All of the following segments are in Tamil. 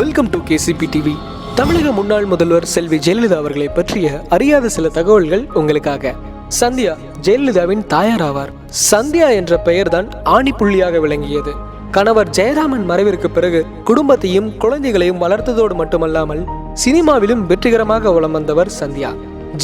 வெல்கம் டு கேசிபி டிவி தமிழக முன்னாள் முதல்வர் செல்வி ஜெயலலிதா அவர்களை பற்றிய அறியாத சில தகவல்கள் உங்களுக்காக. சந்தியா ஜெயலலிதாவின் தாயார் ஆவார் சந்தியா என்ற பெயர்தான் ஆணிப்புள்ளியாக விளங்கியது. கணவர் ஜெயராமன் மறைவிற்கு பிறகு குடும்பத்தையும் குழந்தைகளையும் வளர்த்ததோடு மட்டுமல்லாமல் சினிமாவிலும் வெற்றிகரமாக வளம் வந்தவர் சந்தியா.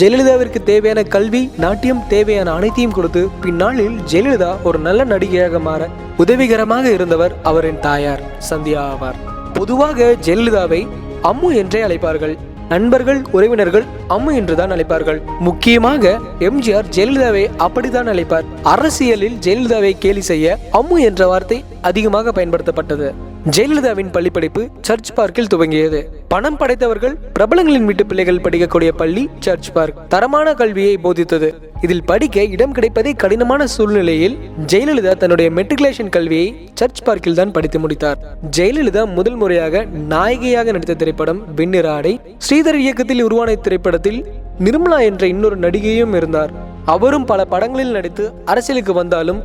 ஜெயலலிதாவிற்கு தேவையான கல்வி நாட்டியம் தேவையான அனைத்தையும் கொடுத்து பின்னாளில் ஜெயலலிதா ஒரு நல்ல நடிகையாக மாற உதவிகரமாக இருந்தவர் அவரின் தாயார் சந்தியா ஆவார். பொதுவாக ஜெயலலிதாவை அம்மு என்றே அழைப்பார்கள். நண்பர்கள் உறவினர்கள் அம்மு என்றுதான் அழைப்பார்கள். முக்கியமாக எம்ஜிஆர் ஜெயலலிதாவை அப்படித்தான் அழைப்பார். அரசியலில் ஜெயலலிதாவை கேலி செய்ய அம்மு என்ற வார்த்தை அதிகமாக பயன்படுத்தப்பட்டது. ஜெயலலிதாவின் பள்ளிப்படிப்பு சர்ச் பார்க்கில் துவங்கியது. பணம் படைத்தவர்கள் பிரபலங்களின் வீட்டு பிள்ளைகள் படிக்கக்கூடிய பள்ளி சர்ச் பார்க் தரமான கல்வியை போதித்தது. இதில் படிக்க இடம் கிடைப்பதே கடினமான சூழ்நிலையில் ஜெயலலிதா தன்னுடைய மெட்ரிகுலேஷன் கல்வியை சர்ச் பார்க்கில் தான் படித்து முடித்தார். ஜெயலலிதா முதல் முறையாக நாயகியாக நடித்த திரைப்படம் வெண்ணிற ஆடை ஸ்ரீதர் இயக்கத்தில் உருவான இத்திரைப்படத்தில் நிர்மலா என்ற இன்னொரு நடிகையும் இருந்தார். அவரும் பல படங்களில் நடித்து அரசியலுக்கு வந்தாலும்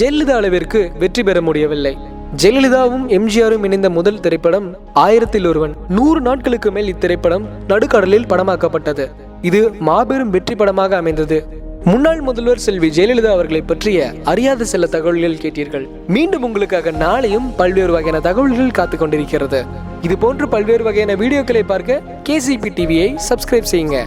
ஜெயலலிதா அளவிற்கு வெற்றி பெற முடியவில்லை. ஜெயலலிதாவும் எம்ஜிஆரும் இணைந்த முதல் திரைப்படம் ஆயிரத்தில் ஒருவன். நூறு நாட்களுக்கு மேல் இத்திரைப்படம் நடுக்கடலில் படமாக்கப்பட்டது. இது மாபெரும் வெற்றி படமாக அமைந்தது. முன்னாள் முதல்வர் செல்வி ஜெயலலிதா அவர்களை பற்றிய அறியாத சில தகவல்கள் கேட்டீர்கள். மீண்டும் உங்களுக்காக நாளையும் பல்வேறு வகையான தகவல்கள் காத்து கொண்டிருக்கிறது. இது போன்று பல்வேறு வகையான வீடியோக்களை பார்க்க கேசிபி டிவியை சப்ஸ்கிரைப் செய்யுங்க.